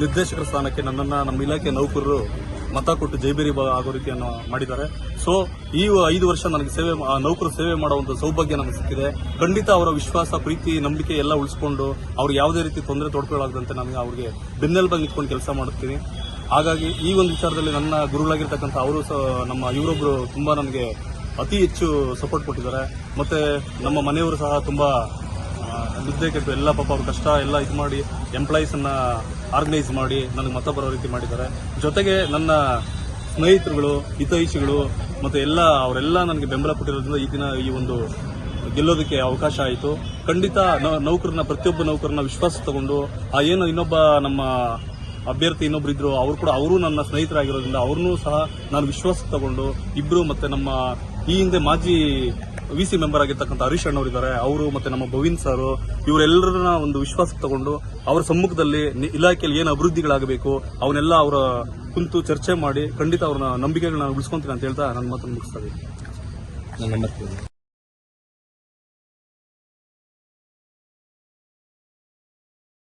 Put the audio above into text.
ನಿರ್ದೇಶಕರ ಸ್ಥಾನಕ್ಕೆ ನನ್ನನ್ನ, ನಮ್ಮ ಇಲಾಖೆ ನೌಕರರು ಮತ ಕೊಟ್ಟು ಜೈಬೇರಿ ಆಗೋ ರೀತಿಯನ್ನು ಮಾಡಿದ್ದಾರೆ. ಸೊ ಈ ಐದು ವರ್ಷ ನನಗೆ ಸೇವೆ ನೌಕರು ಸೇವೆ ಮಾಡುವಂತ ಸೌಭಾಗ್ಯ ನನಗೆ ಸಿಕ್ಕಿದೆ. ಖಂಡಿತ ಅವರ ವಿಶ್ವಾಸ, ಪ್ರೀತಿ, ನಂಬಿಕೆ ಎಲ್ಲ ಉಳಿಸ್ಕೊಂಡು ಅವ್ರಿಗೆ ಯಾವುದೇ ರೀತಿ ತೊಂದರೆ ತೊಡ್ಕೊಳ್ಳಾಗದಂತೆ ನನಗೆ ಅವ್ರಿಗೆ ಬೆನ್ನೆಲುಬಾಗಿ ಇಟ್ಕೊಂಡು ಕೆಲಸ ಮಾಡುತ್ತೀನಿ. ಹಾಗಾಗಿ ಈ ಒಂದು ವಿಚಾರದಲ್ಲಿ ನನ್ನ ಗುರುಗಳಾಗಿರ್ತಕ್ಕಂಥ ಅವರು ಸಹ, ನಮ್ಮ ಇವರೊಬ್ಬರು ತುಂಬಾ ನನಗೆ ಅತಿ ಹೆಚ್ಚು ಸಪೋರ್ಟ್ ಕೊಟ್ಟಿದ್ದಾರೆ. ಮತ್ತೆ ನಮ್ಮ ಮನೆಯವರು ಸಹ ತುಂಬಾ ಕೆಟ್ಟು ಎಲ್ಲ ಪಾಪ ಅವ್ರ ಕಷ್ಟ ಎಲ್ಲ ಇದು ಮಾಡಿ ಎಂಪ್ಲಾಯೀಸನ್ನು ಆರ್ಗನೈಸ್ ಮಾಡಿ, ನನಗೆ ಮತ ಬರೋ ರೀತಿ ಮಾಡಿದ್ದಾರೆ. ಜೊತೆಗೆ ನನ್ನ ಸ್ನೇಹಿತರುಗಳು, ಹಿತೈಷಿಗಳು ಮತ್ತೆ ಎಲ್ಲ ಅವರೆಲ್ಲ ನನಗೆ ಬೆಂಬಲ ಕೊಟ್ಟಿರೋದ್ರಿಂದ ಈ ದಿನ ಈ ಒಂದು ಗೆಲ್ಲೋದಕ್ಕೆ ಅವಕಾಶ ಆಯಿತು. ಖಂಡಿತ ನೌಕರನ, ಪ್ರತಿಯೊಬ್ಬ ನೌಕರನ್ನ ವಿಶ್ವಾಸ ತಗೊಂಡು, ಆ ಏನು ಇನ್ನೊಬ್ಬ ನಮ್ಮ ಅಭ್ಯರ್ಥಿ ಇನ್ನೊಬ್ರು ಇದ್ರು, ಅವರು ಕೂಡ, ಅವರು ನನ್ನ ಸ್ನೇಹಿತರಾಗಿರೋದ್ರಿಂದ ಅವ್ರನ್ನೂ ಸಹ ನಾನು ವಿಶ್ವಾಸ ತಗೊಂಡು, ಇಬ್ರು ಮತ್ತೆ ನಮ್ಮ ಈ ಹಿಂದೆ ಮಾಜಿ ವಿ ಸಿ ಮೆಂಬರ್ ಆಗಿರ್ತಕ್ಕಂಥ ಹರೀಶ್ ಅಣ್ಣವರಿದ್ದಾರೆ. ಅವರು ಮತ್ತೆ ನಮ್ಮ ಭವಿನ್ ಸರ್ ಇವರೆಲ್ಲರನ್ನ ಒಂದು ವಿಶ್ವಾಸಕ್ಕೆ ತಗೊಂಡು ಅವರ ಸಮ್ಮುಖದಲ್ಲಿ ಇಲಾಖೆಯಲ್ಲಿ ಏನು ಅಭಿವೃದ್ಧಿಗಳಾಗಬೇಕು, ಅವನ್ನೆಲ್ಲ ಅವರ ಕುಂತು ಚರ್ಚೆ ಮಾಡಿ ಖಂಡಿತ ಅವ್ರನ್ನ ನಂಬಿಕೆಗಳನ್ನ ಉಳಿಸ್ಕೊಂತೀನಿ ಅಂತ ಹೇಳ್ತಾ ನನ್ನ ಮಾತನ್ನು ಮುಗಿಸ್ತಾ ಇದ್ದೀನಿ.